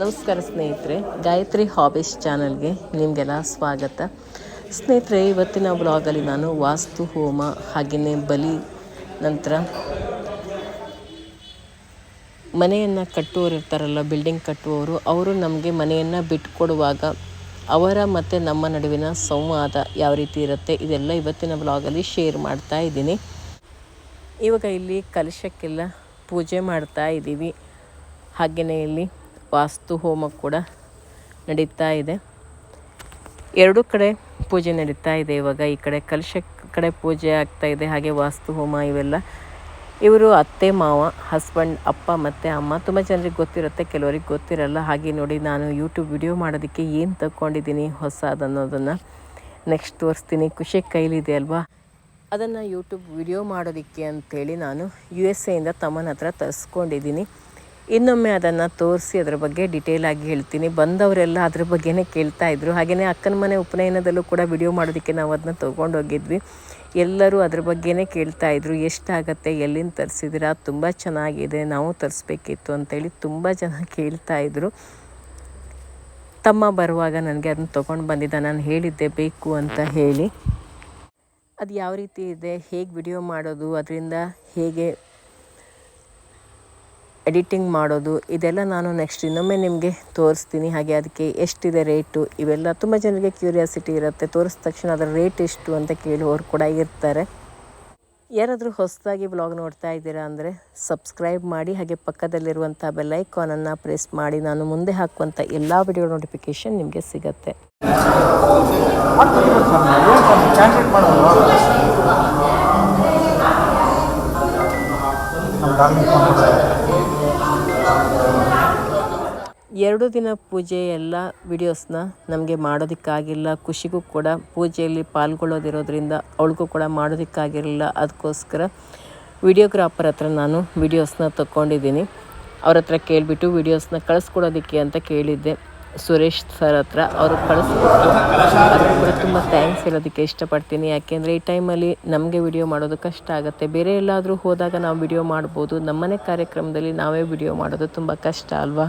ನಮಸ್ಕಾರ ಸ್ನೇಹಿತರೆ, ಗಾಯತ್ರಿ ಹಾಬೀಸ್ ಚಾನಲ್ಗೆ ನಿಮಗೆಲ್ಲ ಸ್ವಾಗತ. ಸ್ನೇಹಿತರೆ, ಇವತ್ತಿನ ಬ್ಲಾಗಲ್ಲಿ ನಾನು ವಾಸ್ತು, ಹೋಮ, ಹಾಗೆಯೇ ಬಲಿ, ನಂತರ ಮನೆಯನ್ನು ಕಟ್ಟುವವರು ಇರ್ತಾರಲ್ಲ ಬಿಲ್ಡಿಂಗ್ ಕಟ್ಟುವವರು, ಅವರು ನಮಗೆ ಮನೆಯನ್ನು ಬಿಟ್ಕೊಡುವಾಗ ಅವರ ಮತ್ತು ನಮ್ಮ ನಡುವಿನ ಸಂವಾದ ಯಾವ ರೀತಿ ಇರುತ್ತೆ, ಇದೆಲ್ಲ ಇವತ್ತಿನ ಬ್ಲಾಗಲ್ಲಿ ಶೇರ್ ಮಾಡ್ತಾ ಇದ್ದೀನಿ. ಇವಾಗ ಇಲ್ಲಿ ಕಲಶಕ್ಕೆಲ್ಲ ಪೂಜೆ ಮಾಡ್ತಾ ಇದ್ದೀವಿ. ಹಾಗೆಯೇ ಇಲ್ಲಿ ವಾಸ್ತು ಹೋಮ ಕೂಡ ನಡೀತಾ ಇದೆ. ಎರಡೂ ಕಡೆ ಪೂಜೆ ನಡೀತಾ ಇದೆ ಇವಾಗ. ಈ ಕಡೆ ಕಲಶ ಕಡೆ ಪೂಜೆ ಆಗ್ತಾ ಇದೆ, ಹಾಗೆ ವಾಸ್ತು ಹೋಮ ಇವೆಲ್ಲ. ಇವರು ಅತ್ತೆ, ಮಾವ ಹಸ್ಬೆಂಡ್ ಅಪ್ಪ ಮತ್ತು ಅಮ್ಮ. ತುಂಬ ಜನರಿಗೆ ಗೊತ್ತಿರುತ್ತೆ, ಕೆಲವರಿಗೆ ಗೊತ್ತಿರಲ್ಲ. ಹಾಗೆ ನೋಡಿ ನಾನು ಯೂಟ್ಯೂಬ್ ವಿಡಿಯೋ ಮಾಡೋದಕ್ಕೆ ಏನು ತಗೊಂಡಿದ್ದೀನಿ ಹೊಸ ಅದನ್ನೋದನ್ನು. ನೆಕ್ಸ್ಟ್ ತೋರಿಸ್ತೀನಿ. ಖುಷಿ ಕೈಲಿದೆ ಅಲ್ವಾ? ಅದನ್ನು ಯೂಟ್ಯೂಬ್ ವಿಡಿಯೋ ಮಾಡೋದಕ್ಕೆ ಅಂಥೇಳಿ ನಾನು ಯು ಎಸ್ ಎಯಿಂದ ತಮ್ಮನ ಹತ್ರ ತರಿಸ್ಕೊಂಡಿದ್ದೀನಿ. ಇನ್ನೊಮ್ಮೆ ಅದನ್ನು ತೋರಿಸಿ ಅದರ ಬಗ್ಗೆ ಡಿಟೇಲ್ ಆಗಿ ಹೇಳ್ತೀನಿ. ಬಂದವರೆಲ್ಲ ಅದ್ರ ಬಗ್ಗೆನೇ ಕೇಳ್ತಾ ಇದ್ರು. ಹಾಗೆಯೇ ಅಕ್ಕನ ಮನೆ ಉಪನಯನದಲ್ಲೂ ಕೂಡ ವಿಡಿಯೋ ಮಾಡೋದಕ್ಕೆ ನಾವು ಅದನ್ನ ತೊಗೊಂಡೋಗಿದ್ವಿ ಎಲ್ಲರೂ ಅದ್ರ ಬಗ್ಗೆನೇ ಕೇಳ್ತಾ ಇದ್ರು. ಎಷ್ಟಾಗತ್ತೆ, ಎಲ್ಲಿಂದ ತರಿಸಿದಿರಾ? ತುಂಬ ಚೆನ್ನಾಗಿದೆ, ನಾವು ತರಿಸ್ಬೇಕಿತ್ತು ಅಂತೇಳಿ ತುಂಬ ಜನ ಕೇಳ್ತಾ ಇದ್ರು. ತಮ್ಮ ಬರುವಾಗ ನನಗೆ ಅದನ್ನ ತೊಗೊಂಡು ಬಂದಿದ್ದ. ನಾನು ಹೇಳಿದ್ದೆ ಬೇಕು ಅಂತ ಹೇಳಿ. ಅದು ಯಾವ ರೀತಿ ಇದೆ? ಹೇಗೆ ವಿಡಿಯೋ ಮಾಡೋದು? ಅದರಿಂದ ಹೇಗೆ ಎಡಿಟಿಂಗ್ ಮಾಡೋದು, ಇದೆಲ್ಲ ನಾನು ನೆಕ್ಸ್ಟ್ ಇನ್ನೊಮ್ಮೆ ನಿಮಗೆ ತೋರಿಸ್ತೀನಿ. ಹಾಗೆ ಅದಕ್ಕೆ ಎಷ್ಟಿದೆ ರೇಟು ಇವೆಲ್ಲ ತುಂಬ ಜನರಿಗೆ ಕ್ಯೂರಿಯಾಸಿಟಿ ಇರುತ್ತೆ. ತೋರಿಸಿದ ತಕ್ಷಣ ಅದರ ರೇಟ್ ಎಷ್ಟು ಅಂತ ಕೇಳುವವರು ಕೂಡ ಇರ್ತಾರೆ. ಯಾರಾದರೂ ಹೊಸದಾಗಿ ಬ್ಲಾಗ್ ನೋಡ್ತಾ ಇದ್ದೀರಾ ಅಂದರೆ ಸಬ್ಸ್ಕ್ರೈಬ್ ಮಾಡಿ, ಹಾಗೆ ಪಕ್ಕದಲ್ಲಿರುವಂಥ ಬೆಲ್ಲೈಕಾನನ್ನು ಪ್ರೆಸ್ ಮಾಡಿ. ನಾನು ಮುಂದೆ ಹಾಕುವಂಥ ಎಲ್ಲ ವಿಡಿಯೋ ನೋಟಿಫಿಕೇಷನ್ ನಿಮಗೆ ಸಿಗುತ್ತೆ. ಎರಡು ದಿನ ಪೂಜೆ ಎಲ್ಲ ವಿಡಿಯೋಸ್ನ ನಮಗೆ ಮಾಡೋದಕ್ಕಾಗಿಲ್ಲ. ಖುಷಿಗೂ ಕೂಡ ಪೂಜೆಯಲ್ಲಿ ಪಾಲ್ಗೊಳ್ಳೋದಿರೋದ್ರಿಂದ ಅವಳಿಗೂ ಕೂಡ ಮಾಡೋದಕ್ಕಾಗಿರಲಿಲ್ಲ. ಅದಕ್ಕೋಸ್ಕರ ವಿಡಿಯೋಗ್ರಾಫರ್ ಹತ್ರ ನಾನು ವಿಡಿಯೋಸ್ನ ತಗೊಂಡಿದ್ದೀನಿ ಅವ್ರ ಹತ್ರ ಕೇಳಿಬಿಟ್ಟು ವಿಡಿಯೋಸ್ನ ಕಳಿಸ್ಕೊಡೋದಕ್ಕೆ ಅಂತ ಕೇಳಿದ್ದೆ. ಸುರೇಶ್ ಸರ್ ಹತ್ರ ಅವರು ಕಳಿಸ್ಕೊಟ್ಟು ಅದಕ್ಕೆ ಕೂಡ ತುಂಬ ಥ್ಯಾಂಕ್ಸ್ ಹೇಳೋದಕ್ಕೆ ಇಷ್ಟಪಡ್ತೀನಿ. ಯಾಕೆಂದರೆ ಈ ಟೈಮಲ್ಲಿ ನಮಗೆ ವಿಡಿಯೋ ಮಾಡೋದು ಕಷ್ಟ ಆಗುತ್ತೆ. ಬೇರೆ ಎಲ್ಲಾದರೂ ಹೋದಾಗ ನಾವು ವಿಡಿಯೋ ಮಾಡ್ಬೋದು. ನಮ್ಮನೆ ಕಾರ್ಯಕ್ರಮದಲ್ಲಿ ನಾವೇ ವಿಡಿಯೋ ಮಾಡೋದು ತುಂಬ ಕಷ್ಟ ಅಲ್ವಾ?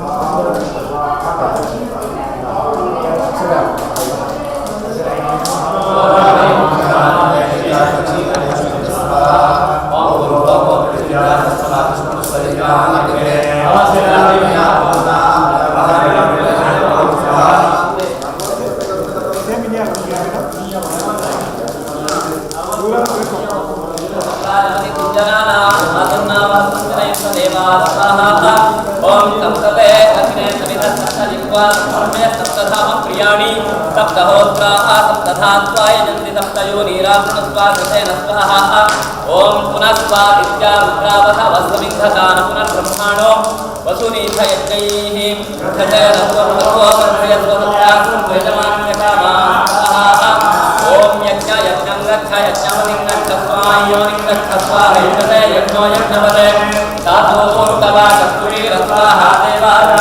శానపునర్ బ్రహ్మాణో వసూనీథ యజ్ఞైః సజయనత్వం సర్వోపర్భయత్వం వేదమాన్యకామాః ఓం యజ్ఞ యజ్ఞం గచ్చ యజ్ఞమతిం గచ్చ స్వాయోనిం గచ్చ స్వాహైతతే యజ్ఞో యజ్ఞవదే దాతోరుకవా కస్తూరీ రత్వాహ దేవారా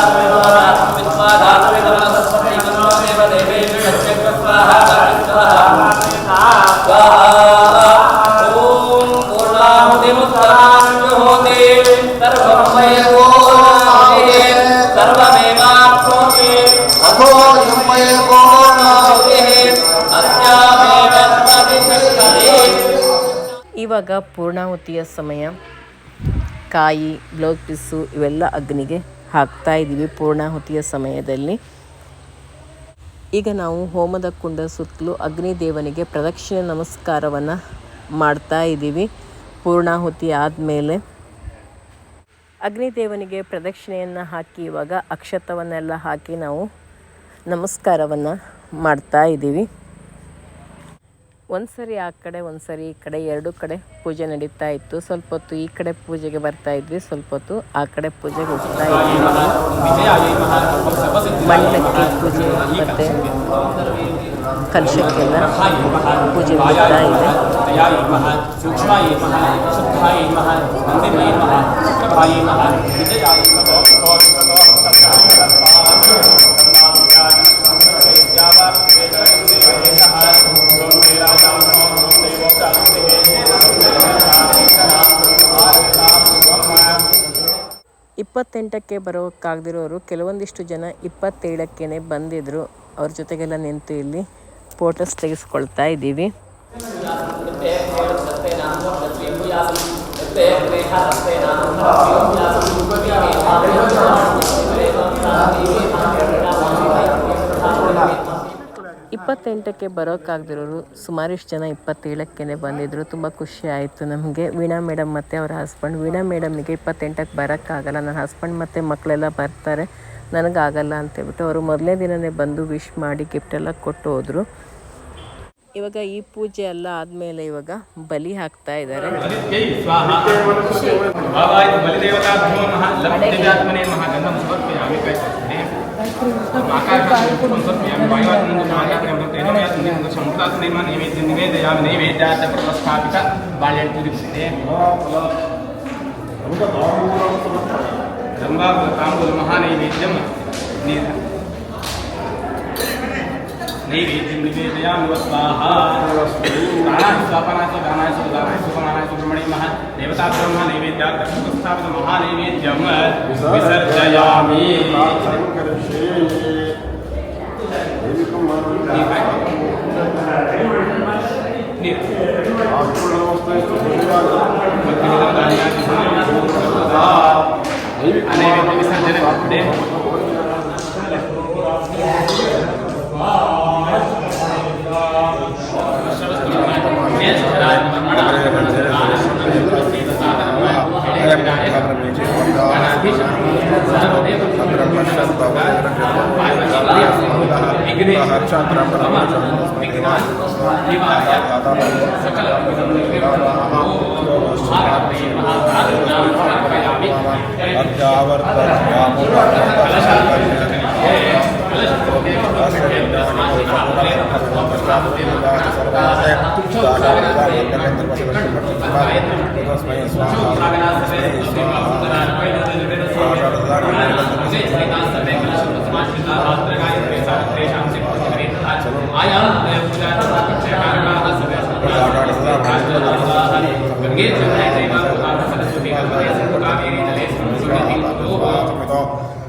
ಇವಾಗ ಪೂರ್ಣಾಹುತಿಯ ಸಮಯ, ಕಾಯಿ, ಬ್ಲೌಸ್ ಪೀಸು ಇವೆಲ್ಲ ಅಗ್ನಿಗೆ ಹಾಕ್ತಾ ಇದ್ದೀವಿ ಪೂರ್ಣಾಹುತಿಯ ಸಮಯದಲ್ಲಿ. ಈಗ ನಾವು ಹೋಮದ ಕುಂಡ ಸುತ್ತಲೂ ಅಗ್ನಿ ದೇವನಿಗೆ ಪ್ರದಕ್ಷಿಣೆ ನಮಸ್ಕಾರವನ್ನು ಮಾಡ್ತಾ ಇದ್ದೀವಿ. ಪೂರ್ಣಾಹುತಿ ಆದಮೇಲೆ ಅಗ್ನಿದೇವನಿಗೆ ಪ್ರದಕ್ಷಿಣೆಯನ್ನು ಹಾಕಿ ಇವಾಗ ಅಕ್ಷತವನ್ನೆಲ್ಲ ಹಾಕಿ ನಾವು ನಮಸ್ಕಾರವನ್ನು ಮಾಡ್ತಾ ಇದ್ದೀವಿ. ಒಂದು ಸರಿ ಆ ಕಡೆ ಒಂದು ಸರಿ ಈ ಕಡೆ, ಎರಡು ಕಡೆ ಪೂಜೆ ನಡೀತಾ ಇತ್ತು. ಸ್ವಲ್ಪ ಹೊತ್ತು ಈ ಕಡೆ ಪೂಜೆಗೆ ಬರ್ತಾ ಇದ್ವಿ. ಸ್ವಲ್ಪ ಹೊತ್ತು ಆ ಕಡೆ ಪೂಜೆಗೆ ಹೋಗ್ತಾ ಇದ್ವಿ. ಮಣ್ಣಕ್ಕೆ ಪೂಜೆ ಮತ್ತೆ ಕಲಶಕ್ಕೆಲ್ಲ ಪೂಜೆ ಮಾಡ್ತಾ ಇದೆ. ಸೂಕ್ಷ್ಮ ಇಪ್ಪತ್ತೆಂಟಕ್ಕೆ ಬರೋಕ್ಕಾಗದಿರೋರು ಕೆಲವೊಂದಿಷ್ಟು ಜನ ಇಪ್ಪತ್ತೇಳಕ್ಕೇ ಬಂದಿದ್ದರು ಅವ್ರ ಜೊತೆಗೆಲ್ಲ ನಿಂತು ಇಲ್ಲಿ ಫೋಟೋಸ್ ತೆಗೆಸ್ಕೊಳ್ತಾ ಇದ್ದೀವಿ. ಇಪ್ಪತ್ತೆಂಟಕ್ಕೆ ಬರೋಕ್ಕಾಗದಿರೋರು ಸುಮಾರಿಷ್ಟು ಜನ ಇಪ್ಪತ್ತೇಳಕ್ಕೇ ಬಂದಿದ್ದರು ತುಂಬ ಖುಷಿ ಆಯಿತು ನಮಗೆ. ವೀಣಾ ಮೇಡಮ್ ಮತ್ತು ಅವರ ಹಸ್ಬೆಂಡ್ ವೀಣಾ ಮೇಡಮ್ಗೆ ಇಪ್ಪತ್ತೆಂಟಕ್ಕೆ ಬರೋಕ್ಕಾಗಲ್ಲ. ನನ್ನ ಹಸ್ಬೆಂಡ್ ಮತ್ತು ಮಕ್ಕಳೆಲ್ಲ ಬರ್ತಾರೆ. ನನಗಾಗಲ್ಲ ಅಂತೇಳ್ಬಿಟ್ಟು ಅವರು ಮೊದಲನೇ ದಿನವೇ ಬಂದು ವಿಶ್ ಮಾಡಿ ಗಿಫ್ಟೆಲ್ಲ ಕೊಟ್ಟು ಹೋದರು ಇವಾಗ ಈ ಪೂಜೆ ಎಲ್ಲ ಆದಮೇಲೆ ಇವಾಗ ಬಲಿ ಹಾಕ್ತಾ ಇದ್ದಾರೆ. ಸಂಪ್ರದಾಯ ನಿವೇದ ಯಾವ ನೈವೇದ್ಯಾದ ಪ್ರಸ್ಥಾಪಿತ ಬಾಲ್ಯ ಪೂಜಿಸಿದೆ ರಂಭಾಂಬುಲ ಮಹಾನೈವೇದ್ಯಂ ನೀರ نیودی نویشیاں بتاپنا چکنا دیکھتا گرم نیویا کرسرجیاں ورتایا ದೇವರಿಗೆ ಗರ್ಭವಾಸಗಳ ಅಂದರೆ ನಾವು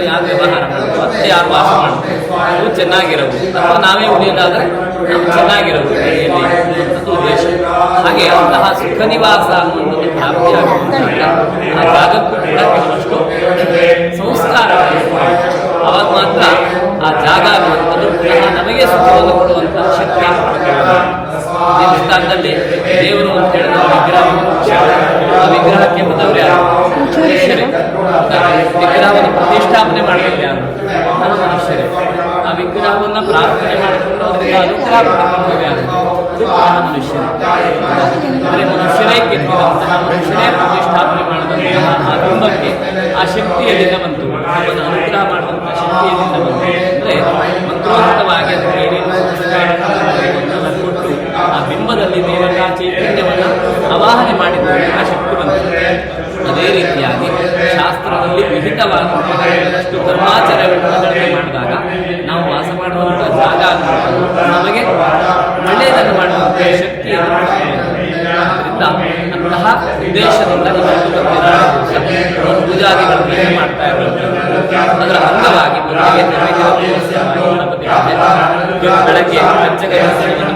ಅದು ಮಾಡಬೇಕು ಯಾವ ವ್ಯವಹಾರ ಮಾಡಬೇಕು? ಅಥವಾ ಯಾರು ವಾಸ ಮಾಡಬೇಕು? ಅದು ಚೆನ್ನಾಗಿರೋದು. ಅಥವಾ ನಾವೇ ಉಳಿಯೋದಾದ್ರೆ ಚೆನ್ನಾಗಿರೋದು ಎಲ್ಲಿ ಉದ್ದೇಶ ಹಾಗೆ ಅಂತಹ ಸುಖ ನಿವಾಸ ಅನ್ನುವಂಥದ್ದು ಪ್ರಾಪ್ತಿ ಆ ಜಾಗಕ್ಕೂ ಕೂಡ ಕೆಲವಷ್ಟು ಸಂಸ್ಕಾರ ಅವಾಗ ಮಾತ್ರ ಆ ಜಾಗ ಅನ್ನುವಂಥದ್ದು ನಮಗೆ ಸುಖವನ್ನು ಕೊಡುವಂತಹ ಶಕ್ತಿ ಹಿಂದೂಸ್ತಾನದಲ್ಲಿ ದೇವರು ಅಂತ ಹೇಳಿದ ವಿಗ್ರಹ. ಆ ವಿಗ್ರಹಕ್ಕೆ ಬಂದವರು ಯಾರು? ವಿಗ್ರಹವನ್ನು ಪ್ರತಿಷ್ಠಾಪನೆ ಮಾಡಿದವರು ಯಾರು? ಮನುಷ್ಯರೇ ಆ ವಿಗ್ರಹವನ್ನು ಪ್ರಾರ್ಥನೆ ಮಾಡಿಕೊಂಡು ಅದರಿಂದ ಪುನಃ ಮನುಷ್ಯರೇ ಅಂದರೆ ಮನುಷ್ಯರೇ ಕೆತ್ತಿದಂತಹ ಮನುಷ್ಯರೇ ಪ್ರತಿಷ್ಠಾಪನೆ ಮಾಡಿದಂತಹ ಆ ಬಿಂಬಕ್ಕೆ ಆ ಶಕ್ತಿ ಎಲ್ಲಿಂದ ಬಂತು. ಅದನ್ನು ಅನುಗ್ರಹ ಮಾಡಿದಂತಹ ಶಕ್ತಿ ಎಲ್ಲಿಂದ ಬಂತು. ಅಂದರೆ ಮಂತ್ರೋಕ್ತವಾಗಿ ಅದಕ್ಕೆ ಏನೇನು ಆ ಬಿಂಬದಲ್ಲಿ ದೇವರ ಚೈತನ್ಯವನ್ನು ಅವಾಹನೆ ಮಾಡಿದ್ದಾರೆ. ಆ ಶಕ್ತಿ ಅದೇ ರೀತಿಯಾಗಿ ಶಾಸ್ತ್ರದಲ್ಲಿ ವಿಹಿತವಾಗಿ ಕರ್ಮಾಚರಣೆಗಳನ್ನು ಮಾಡಿದಾಗ ನಾವು ವಾಸ ಮಾಡುವಂಥ ಜಾಗ ನಮಗೆ ಒಳ್ಳೆಯದನ್ನು ಮಾಡುವಂಥ ಶಕ್ತಿ ಅಂತಹ ಉದ್ದೇಶದಿಂದ ಪೂಜಾದಿಗಳನ್ನು ಪೂಜಾದಿಗಳನ್ನು ಮಾಡ್ತಾ ಇರೋದು ಅದರ ಅಂಗವಾಗಿ ಬೆಳಗ್ಗೆ ಪಂಚಗವ್ಯ ಸೇವೆಯನ್ನು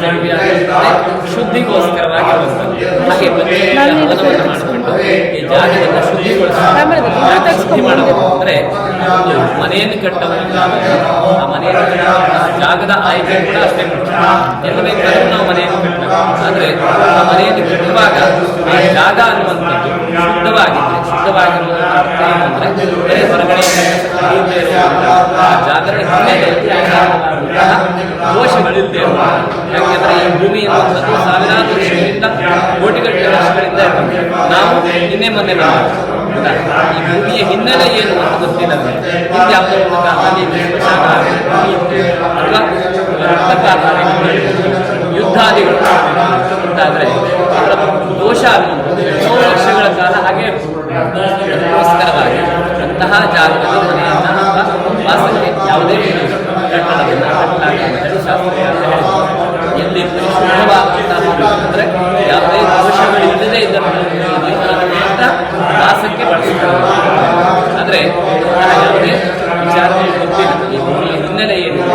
ಅಂದರೆ. ಹಾಗೆ ಪಂಚಗವ್ಯ ಹವನವನ್ನು ಮಾಡಿಕೊಂಡು ಈ ಜಾಗವನ್ನು ಶುದ್ಧಿಗೊಳಿಸಿ ಶುದ್ಧಿ ಮಾಡಬೇಕು ಅಂದರೆ ಮನೆಯನ್ನು ಕಟ್ಟುವಂತ ಆ ಮನೆಯನ್ನು ಜಾಗದ ಆಯ್ಕೆ ಕೂಡ ಅಷ್ಟೇ. ಎಲ್ಲ ಬೇಕಾದ್ರೂ ನಾವು ಮನೆಯನ್ನು ಕಟ್ಟಬೇಕು. ಆದರೆ ಆ ಮನೆಯನ್ನು ಕಟ್ಟುವಾಗ ಜಾಗ ಅನ್ನುವಂಥದ್ದು ಶುದ್ಧವಾಗಿದೆ. ಶುದ್ಧವಾಗಿರುವಂತಹ ಹೊರಗಡೆ ಜಾಗರಣೆ ದೋಷಗಳಿಲ್ಲದೆ ಯಾಕೆಂದ್ರೆ ಈ ಭೂಮಿ ಎನ್ನುವಂಥದ್ದು ಸಾವಿರಾರು ವರ್ಷಗಳಿಂದ ಕೋಟಿಗಟ್ಟಲೆ ವರ್ಷಗಳಿಂದ ನಾವು ನಿನ್ನೆ ಮೊನ್ನೆ ಈ ಭೂಮಿಯ ಹಿನ್ನೆಲೆ ಏನು ಅಂತ ಗೊತ್ತಿಲ್ಲ. ನಮ್ಗೆ. ಹಿಂದೆ ಯಾವುದೋ ಒಂದು ಅಥವಾ ಯುದ್ಧಾದಿಗಳು ಅಂತಾದ್ರೆ ಅದರ ದೋಷ ಮೂರು ವರ್ಷಗಳ ಕಾಲ ಹಾಗೆ ಅಂತಹ ಜಾಗದಲ್ಲಿ ಮನೆಯನ್ನ ಯಾವುದೇ ಕಟ್ಟಡವನ್ನು ಕಟ್ಟಲಾಗಿ ಅಂತ ಹೇಳಿ ಶಾಸ್ತ್ರೀಯವಾಗಿ ಹೇಳಿದ್ದಾರೆ. ಎಲ್ಲಿ ಅಂದ್ರೆ ಯಾವುದೇ ದೋಷಗಳಿಲ್ಲದೆ ಇದನ್ನು ವಾಸಕ್ಕೆ ಅಂದರೆ ಯಾವುದೇ ವಿಚಾರಗಳು ಗೊತ್ತಿಲ್ಲ ಈ ಭೂಮಿಯ ಹಿನ್ನೆಲೆ ಏನಿದೆ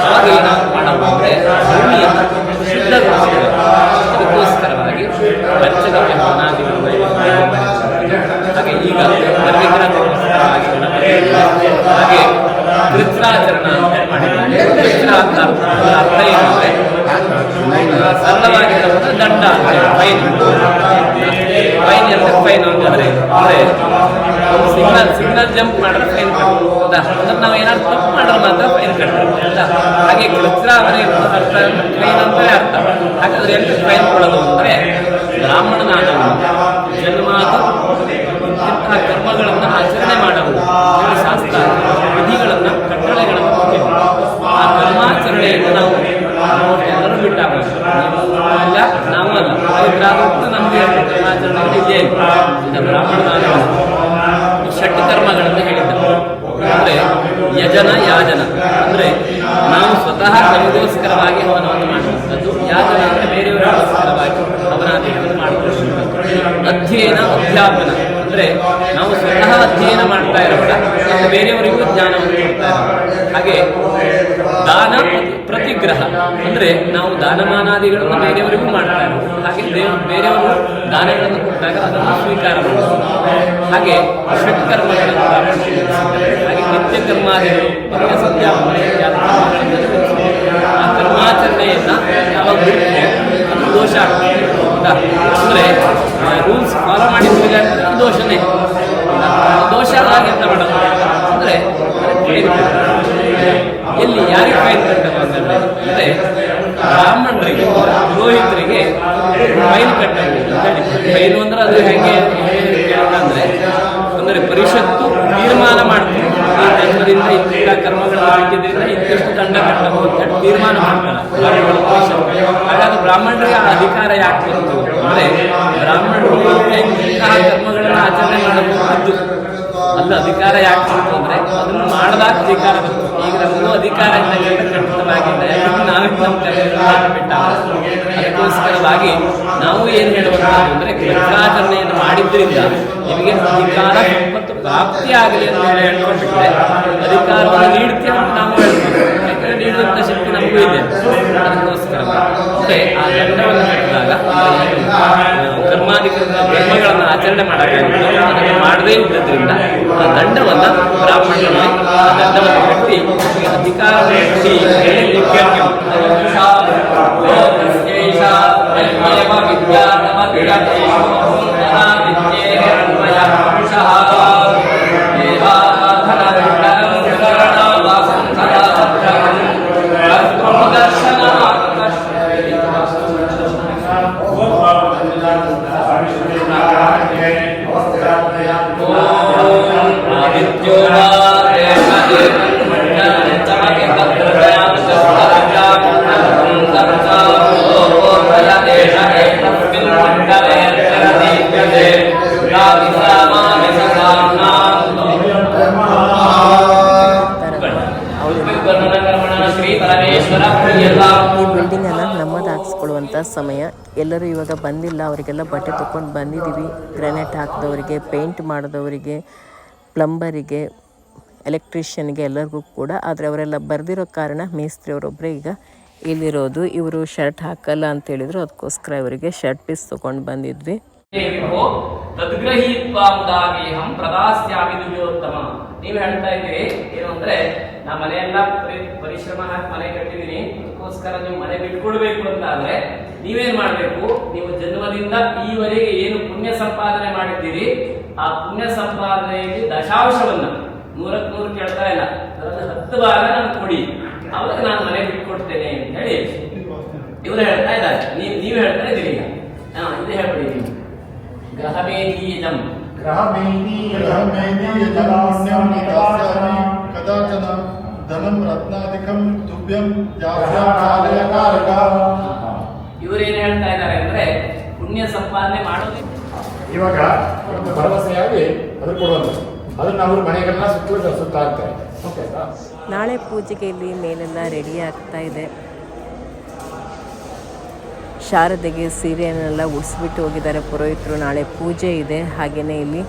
ಆವಾಗ ಏನಾದ್ರು ಮಾಡಬೇಕು ಅಂದ್ರೆ ಭೂಮಿಯನ್ನು ಶುದ್ಧಗೊಳಿಸಬೇಕು ಅದಕ್ಕೋಸ್ಕರವಾಗಿ ಪಂಚಗವ್ಯ ಅನಾದಿಗಳು ಹಾಗೆ ಈಗ ಹಾಗೆ ಕೃತ್ರಾಚರಣ ಅಂತ ಮಾಡಿದ್ದಾರೆ. ಅರ್ಥ ಏನಂದ್ರೆ ಸರಳವಾಗಿರುವಂತಹ ದಂಡ ಫೈನ್ ಫೈನ್ ಇರುತ್ತೆ ಫೈನ್ ಅಂದ್ರೆ ಒಂದು ಸಿಗ್ನಲ್ ಸಿಗ್ನಲ್ ಜಂಪ್ ಮಾಡಿದ್ರೆ ಫೈನ್ ಕಟ್ಟಬೇಕು ಅಂದ್ರೆ ನಾವು ಏನಾದ್ರು ತಪ್ಪು ಮಾಡಿದ್ರೆ ಮಾತ್ರ ಫೈನ್ ಕಟ್ಟಬೇಕು ಹಾಗೆ ಕೃತ್ರಾವನೆ ಇರೋದು ಅರ್ಥ ಫೈನ್ ಅಂದ್ರೆ ಅರ್ಥ. ಹಾಗಾದ್ರೆ ಎಲ್ಲಿ ಫೈನ್ ಕೊಡೋದು ಅಂದ್ರೆ, ಬ್ರಾಹ್ಮಣನಾದವನು ಜನ್ಮಾದ ಇಂತಹ ಕರ್ಮಗಳನ್ನು ಆಚರಣೆ ಮಾಡಬಹುದು ಶಾಸ್ತ್ರ, ವಿಧಿಗಳನ್ನ, ಕಟ್ಟಳೆಗಳನ್ನು ಆ ಕರ್ಮಾಚರಣೆಯನ್ನು ನಾವು ಎಲ್ಲರೂ ಬಿಟ್ಟಾಗಬೇಕು ನಾವು ಅಲ್ಲ ನಮಗೆ ಎರಡು ಇದೆ ಇದೇ ಬ್ರಾಹ್ಮಣನಾದವನು ಷಟ್ ಕರ್ಮಗಳನ್ನು ಹೇಳಿದ್ದಾರೆ ಅಂದ್ರೆ ಯಜನ ಯಾಜನ ಅಂದ್ರೆ ನಾವು ಸ್ವತಃ ನಮಗೋಸ್ಕರವಾಗಿ ಹವನವನ್ನು ಮಾಡುವಂಥದ್ದು ಯಾಜನ ಅಂದ್ರೆ ಬೇರೆಯವರಿಗೋಸ್ಕರವಾಗಿ ಹವನಾದಿಗಳನ್ನು ಮಾಡಿಕೊಳ್ಳುವಂಥದ್ದು ಅಧ್ಯಯನ ಅಧ್ಯಾಪನ ಅಂದ್ರೆ ನಾವು ಸ್ವತಃ ಅಧ್ಯಯನ ಮಾಡ್ತಾ ಮತ್ತು ಬೇರೆಯವರಿಗೂ ಜ್ಞಾನವನ್ನು ಕೊಡ್ತಾ ಇರೋಲ್ಲ ಹಾಗೆ ದಾನ ಪ್ರತಿ- ಪ್ರತಿಗ್ರಹ ಅಂದ್ರೆ ನಾವು ದಾನಮಾನಾದಿಗಳನ್ನು ಬೇರೆಯವರಿಗೂ ಮಾಡ್ತಾರೆ ಹಾಗೆ ಬೇರೆಯವರು ದಾನಗಳನ್ನು ಕೊಟ್ಟಾಗ ಅದನ್ನು ಸ್ವೀಕಾರ ಹಾಗೆ ಷಟ್ಕರ್ಮಗಳನ್ನು ಹಾಗೆ ನಿತ್ಯ ಕರ್ಮಾದಿಗಳು ಪುಣ್ಯ ಸತ್ಯ. ಆ ಕರ್ಮಾಚರಣೆಯನ್ನ ಯಾವಾಗ ಬಿಟ್ಟರೆ ಅದು ದೋಷ ಅಂದ್ರೆ ರೂಲ್ಸ್ ಫಾಲೋ ಮಾಡಿದ್ರೆ ದೋಷನೇ? ದೋಷ ಆಗಿ ಅಂತ ಮಾಡೋದು ಅಂದ್ರೆ. ಎಲ್ಲಿ ಯಾರಿಗೆ ಫೈನ್ ಕಟ್ಟಬೇಕು ಅಂತಂದ್ರೆ ಅಂದ್ರೆ ಬ್ರಾಹ್ಮಣರಿಗೆ, ಪುರೋಹಿತರಿಗೆ ಫೈನ್ ಕಟ್ಟಬೇಕು ಅಂತ ಹೇಳಿ. ಫೈನ್ ಅಂದ್ರೆ ಅದು ಹೇಗೆ, ಅಂದ್ರೆ ಅಂದ್ರೆ ಅಂದರೆ ಪರಿಷತ್ತು ತೀರ್ಮಾನ ಮಾಡ್ತೀವಿ ಈ ದಂಡದಿಂದ ಇಂಥ ಕರ್ಮಗಳನ್ನು ಹಾಕಿದ್ರಿಂದ ಇಂತಿಷ್ಟು ದಂಡ ಕಟ್ಟಬಹುದು ಅಂತ ಹೇಳಿ ತೀರ್ಮಾನ ಮಾಡ್ತಾರೆ. ಹಾಗಾದ್ರೆ ಬ್ರಾಹ್ಮಣರಿಗೆ ಆ ಅಧಿಕಾರ ಯಾಕೆ ಅಂದ್ರೆ ಬ್ರಾಹ್ಮಣರು ಇಂತಹ ಕರ್ಮಗಳನ್ನ ಆಚರಣೆ ಮಾಡಬಹುದಿದ್ದು ಅಲ್ಲ, ಅಧಿಕಾರ ಯಾಕೆ ಬಂತು ಅಂದ್ರೆ ಅದನ್ನು ಮಾಡದಾಗ ಅಧಿಕಾರ ಬಂತು. ಈಗ ನಮಗೂ ಅಧಿಕಾರ ಖಂಡಿತವಾಗಿಲ್ಲ ಯಾಕಂದ್ರೆ ನಾವೇ ನಮ್ಮ ಕರ್ಮಗಳನ್ನು ಬಿಟ್ಟ ಅದಕ್ಕೋಸ್ಕರವಾಗಿ ನಾವು ಏನ್ ಹೇಳುವಂತದ್ದು ಅಂದ್ರೆ ಗ್ರಂಥಾಚರಣೆಯನ್ನು ಮಾಡಿದ್ರಿಂದ ನಿಮಗೆ ಅಧಿಕಾರ ಮತ್ತು ಪ್ರಾಪ್ತಿ ಆಗಲಿ ಅಂತ ಹೇಳಿ ಹೇಳ್ಕೊಂಡ್ಬಿಟ್ರೆ ಅಧಿಕಾರವನ್ನು ನೀಡ್ತೀವಿ ಅಂತ ನಾವು ಹೇಳ್ಬೋದು ನೀಡುವಂತ ಶಕ್ತಿ ನಮಗೂ ಇದೆ. ಅದಕ್ಕೋಸ್ಕರ. ಮತ್ತೆ ಆ ದಂಡವನ್ನು ಕಟ್ಟಿದಾಗ ಕರ್ಮಾಧಿಕಾರ ಆಚರಣೆ ಮಾಡಬೇಕಾಗಿತ್ತು ಅದನ್ನು ಮಾಡದೇ ಇದ್ದದ್ರಿಂದ ಆ ದಂಡವನ್ನ ಬ್ರಾಹ್ಮಣರಲ್ಲಿ ಆ ದಂಡವನ್ನು ಕಟ್ಟಿ ನಿಮಗೆ ಅಧಿಕಾರವನ್ನು ಕೊಡಿ ಸಮಯ. ಎಲ್ಲರೂ ಇವಾಗ ಬಂದಿಲ್ಲ. ಅವರಿಗೆಲ್ಲ ಬಟ್ಟೆ ತೊಗೊಂಡು ಬಂದಿದ್ದೀವಿ ಗ್ರಾನೈಟ್ ಹಾಕಿದವರಿಗೆ, ಪೇಂಟ್ ಮಾಡಿದವರಿಗೆ, ಪ್ಲಂಬರಿಗೆ, ಎಲೆಕ್ಟ್ರಿಷಿಯನ್ಗೆ ಎಲ್ಲರಿಗೂ ಕೂಡ. ಆದರೆ ಅವರೆಲ್ಲ ಬರೆದಿರೋ ಕಾರಣ ಮೇಸ್ತ್ರಿಯವರೊಬ್ಬರೇ ಈಗ ಇಲ್ಲಿರೋದು. ಇವರು ಶರ್ಟ್ ಹಾಕಲ್ಲ ಅಂತ ಹೇಳಿದ್ರು. ಅದಕ್ಕೋಸ್ಕರ ಇವರಿಗೆ ಶರ್ಟ್ ಪೀಸ್ ತೊಗೊಂಡು ಬಂದಿದ್ವಿ. ನೀವು ಹೇಳ್ತಾ ಇದ್ದೀರಿ, ಏನು ಅಂದ್ರೆ, ನಾ ಮನೆಯೆಲ್ಲ ಪರಿಶ್ರಮ ಹಾಕಿ ಮನೆ ಕಟ್ಟಿದೀನಿ ಅದಕ್ಕೋಸ್ಕರ ನೀವು ಮನೆ ಬಿಟ್ಕೊಡ್ಬೇಕು ಅಂತ ಅಂದ್ರೆ ನೀವೇನ್ ಮಾಡ್ಬೇಕು? ನೀವು ಜನ್ಮದಿಂದ ಈವರೆಗೆ ಏನು ಪುಣ್ಯ ಸಂಪಾದನೆ ಮಾಡಿದ್ದೀರಿ ಆ ಪುಣ್ಯ ಸಂಪಾದನೆಯಲ್ಲಿ ದಶಾಂಶವನ್ನ ನೂರಕ್ ನೂರು ಕೇಳ್ತಾ ಇಲ್ಲ ಅದರಲ್ಲಿ ಹತ್ತು ಭಾಗ ನಾನು ಕೊಡಿ. ಅವಾಗ ನಾನು ಮನೆ ಬಿಟ್ಕೊಡ್ತೇನೆ ಅಂತ ಹೇಳಿ ಇವರು ಹೇಳ್ತಾ ಇದ್ದಾರೆ. ನೀವು ನೀವು ಹೇಳ್ತಾ ಇದ್ದೀರಿ ಹಾ ಇದು ಹೇಳ್ಬಿಡಿ ನೀವು. ಗ್ರಹಬೇದೀಯಂ ಗ್ರಹಬೇದೀಯಂ ಕದಾಚನ ಧನಂ ರತ್ನಾಧಿಕಂ ಇವರೇನು ಹೇಳ್ತಾ ಇದ್ದಾರೆ ಅಂದ್ರೆ ಪುಣ್ಯ ಸಂಪಾದನೆ ಮಾಡೋದು ಇವಾಗ ಒಂದು ಭರವಸೆಯಾಗಿ ಅದು ಕೊಡುವಂಥದ್ದು. ಅದನ್ನ ಅವರು ಮನೆಗಳನ್ನ ಸುತ್ತಲೂ ಸುತ್ತಾ ಇರ್ತಾರೆ ನಾಳೆ ಪೂಜೆಗೆ ಇಲ್ಲಿ ಮೇಲೆಲ್ಲ ರೆಡಿ ಆಗ್ತಾ ಇದೆ. ಶಾರದೆಗೆ ಸೀರೆಯನ್ನೆಲ್ಲ ಉಡಿಸ್ಬಿಟ್ಟು ಹೋಗಿದ್ದಾರೆ ಪುರೋಹಿತರು. ನಾಳೆ ಪೂಜೆ ಇದೆ. ಹಾಗೆಯೇ ಇಲ್ಲಿ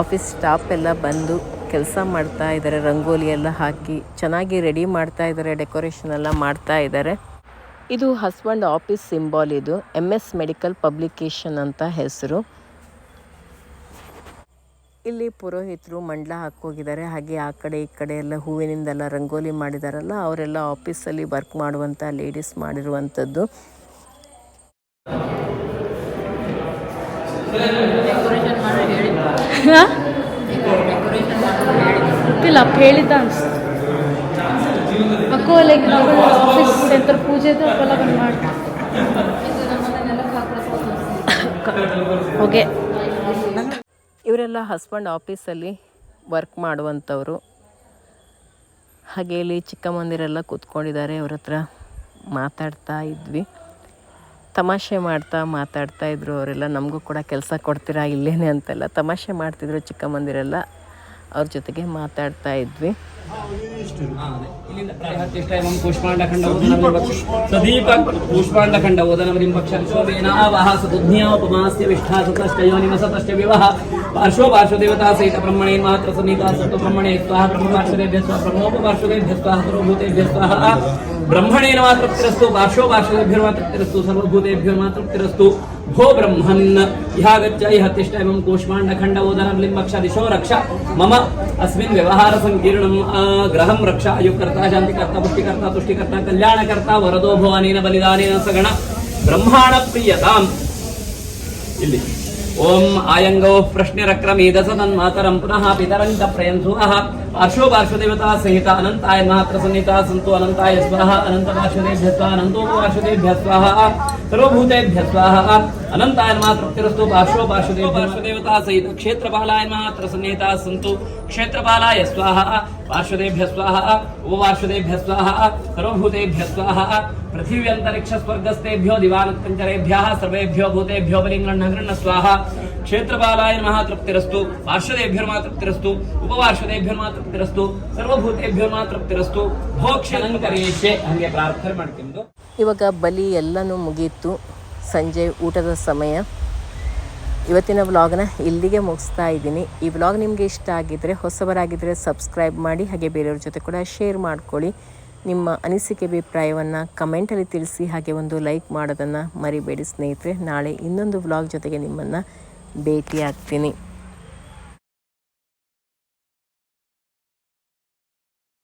ಆಫೀಸ್ ಸ್ಟಾಫ್ ಎಲ್ಲ ಬಂದು ಕೆಲಸ ಮಾಡ್ತಾ ಇದ್ದಾರೆ ರಂಗೋಲಿ ಎಲ್ಲ ಹಾಕಿ ಚೆನ್ನಾಗಿ ರೆಡಿ ಮಾಡ್ತಾ ಇದ್ದಾರೆ ಡೆಕೋರೇಷನ್ ಎಲ್ಲ ಮಾಡ್ತಾ ಇದ್ದಾರೆ. ಇದು ಹಸ್ಬೆಂಡ್ ಆಫೀಸ್ ಸಿಂಬಾಲ್ ಇದು ಎಂ ಎಸ್ ಮೆಡಿಕಲ್ ಪಬ್ಲಿಕೇಶನ್ ಅಂತ ಹೆಸರು. ಇಲ್ಲಿ ಪುರೋಹಿತರು ಮಂಡಲ ಹಾಕೋಗಿದ್ದಾರೆ ಹಾಗೆ ಆ ಕಡೆ ಈ ಕಡೆ ಎಲ್ಲ ಹೂವಿನಿಂದೆಲ್ಲ ರಂಗೋಲಿ ಮಾಡಿದಾರಲ್ಲ ಅವರೆಲ್ಲ ಆಫೀಸಲ್ಲಿ ವರ್ಕ್ ಮಾಡುವಂಥ ಲೇಡೀಸ್ ಮಾಡಿರುವಂಥದ್ದು. ಗೊತ್ತಿಲ್ಲ ಅಪ್ಪ ಹೇಳಿದ್ದ ಅನ್ಸ್ತು ಅಕ್ಕೋ ಲೈಕ್ ನಾವು ಆಫೀಸ್ ಸೆಂಟರ್ ಪೂಜೆದು ಅಪ್ಪೆಲ್ಲ ಬಂದು ಮಾಡ್ತೀವಿ ಹೋಗೆ ಇವರೆಲ್ಲ ಹಸ್ಬೆಂಡ್ ಆಫೀಸಲ್ಲಿ ವರ್ಕ್ ಮಾಡುವಂಥವ್ರು. ಹಾಗೆ ಇಲ್ಲಿ ಚಿಕ್ಕಮ್ಮಂದಿರೆಲ್ಲ ಕೂತ್ಕೊಂಡಿದ್ದಾರೆ, ಅವ್ರ ಹತ್ರ ಮಾತಾಡ್ತಾ ಇದ್ವಿ. ತಮಾಷೆ ಮಾಡ್ತಾ ಮಾತಾಡ್ತಾ ಇದ್ರು ಅವರೆಲ್ಲ, ನಮಗೂ ಕೂಡ ಕೆಲಸ ಕೊಡ್ತೀರಾ ಇಲ್ಲೇನೆ ಅಂತೆಲ್ಲ ತಮಾಷೆ ಮಾಡ್ತಿದ್ರು ಚಿಕ್ಕಮ್ಮಂದಿರೆಲ್ಲ. ಅವ್ರ ಜೊತೆಗೆ ಮಾತಾಡ್ತಾ ಇದ್ವಿ ಇಲ್ಲಿಂದ ಪ್ರತಿಷ್ಠ ಎವಂ ಕೂಷ್ಮಾಂಡಖಂಡ ಸದೀಪ ಕೂಷ್ಮಾಂಡಖಂಡ ಓದನವರಿಂ ಪಕ್ಷ ಶೋಭೇನಾವಹ ಸದುಧ್ನ್ಯೋಪಮಾಸ್ಯ ವಿಷ್ಠಾಸುತಶ್ಚಯೋ ನಿವಸತಶ್ಚ ವಿವಹ ಪಾರ್ಶ್ವ ಪಾರ್ಶ್ವದೇವತಾ ಸಹಿತ ಬ್ರಹ್ಮಣೇ ಮಾತ್ರ ಸನ್ನಿತಾ ಸತ್ತು ಬ್ರಹ್ಮಣೇ ಸ್ವಾಹ ಬ್ರಹ್ಮ ಪಾರ್ಶ್ವದೇಭ್ಯ ಸ್ವಾಹ ಬ್ರಹ್ಮೋಪ ಪಾರ್ಶ್ವದೇಭ್ಯ ಸ್ವಾಹ ಸರ್ವಭೂತೇಭ್ಯ ಸ್ವಾಹ ಬ್ರಹ್ಮಣೇನ ಮಾತ್ರ ತೃಪ್ತಿರಸ್ತು ಪಾರ್ಶ್ವ ಪಾರ್ಶ್ವಭ್ಯರ್ ಮಾತ್ರ ತೃಪ್ತಿರಸ್ತು ಸರ್ವಭೂತೇಭ್ಯರ್ ಮಾತ್ರ ತೃಪ್ತಿರಸ್ತು ಭೋ ಬ್ರಹ್ಮನ್ ಇಹಾಗತ್ಯ ಇಹ ತಿಷ್ಟ ಎಂ ಕೂಷ್ಮಾಂಡ ಖಂಡ ಓದನಂ ಲಿಂಬಕ್ಷ ದಿಶೋ ರಕ್ಷ. ಮಮ ಅಸ್ಮಿನ್ ವ್ಯವಹಾರ ಸಂಕೀರ್ಣಂ ಗ್ರಹಂ ರಕ್ಷ. ಆಯುಕರ್ತ ಶಾಂತಿಕರ್ತ ಪುಷ್ಟಿಕರ್ತ ತುಷ್ಟಿಕರ್ತ ಕಲ್ಯಾಣಕರ್ತ ವರದೋ ಭವಾನೇನ ಬಲಿದಾನೇನ ಸಗಣ. ಬ್ರಹ್ಮಾಣ ಪ್ರಿಯತಾಂ. ಇಲ್ಲಿ. ಓಂ ಆಯಂಗೋ ಪ್ರಶ್ನೆರಕ್ರಮೀದಸ ತನ್ಮಾತರಂ ಪುನಃ ಪಿತರಂತ ಪ್ರಯನ್ಸುವಃ پارشو پاشدید سنت پارشدرتھتے ಕ್ಷೇತ್ರಪಾಲಾಯ ನಮಃ ತೃಪ್ತಿರಸ್ತು ಪಾರ್ಶ್ವದೇಭ್ಯರ್ಮಾ ತೃಪ್ತಿರಸ್ತು ಉಪಪಾರ್ಶ್ವದೇಭ್ಯರ್ಮಾ ತೃಪ್ತಿರಸ್ತು ಸರ್ವಭೂತೇಭ್ಯರ್ಮಾ ತೃಪ್ತಿರಸ್ತು ಭೋಕ್ಷಣಂಕರೇಶೆ ಹಂಗೆ ಪ್ರಾರ್ಥನೆ ಮಾಡ್ಕೊಂಡು ಇವಾಗ ಬಲಿ ಎಲ್ಲನೂ ಮುಗಿಯಿತು ಸಂಜೆ ಊಟದ ಸಮಯ. ಇವತ್ತಿನ ವ್ಲಾಗ್ನ ಇಲ್ಲಿಗೆ ಮುಗಿಸ್ತಾ ಇದ್ದೀನಿ. ಈ ವ್ಲಾಗ್ ನಿಮಗೆ ಇಷ್ಟ ಆಗಿದ್ದರೆ ಹೊಸಬರಾಗಿದ್ದರೆ ಸಬ್ಸ್ಕ್ರೈಬ್ ಮಾಡಿ, ಹಾಗೆ ಬೇರೆಯವ್ರ ಜೊತೆ ಕೂಡ ಶೇರ್ ಮಾಡ್ಕೊಳ್ಳಿ. ನಿಮ್ಮ ಅನಿಸಿಕೆ ಅಭಿಪ್ರಾಯವನ್ನು ಕಮೆಂಟಲ್ಲಿ ತಿಳಿಸಿ, ಹಾಗೆ ಒಂದು ಲೈಕ್ ಮಾಡೋದನ್ನು ಮರಿಬೇಡಿ ಸ್ನೇಹಿತರೆ. ನಾಳೆ ಇನ್ನೊಂದು ವ್ಲಾಗ್ ಜೊತೆಗೆ ನಿಮ್ಮನ್ನು ಭೇಟಿ ಆಗ್ತೀನಿ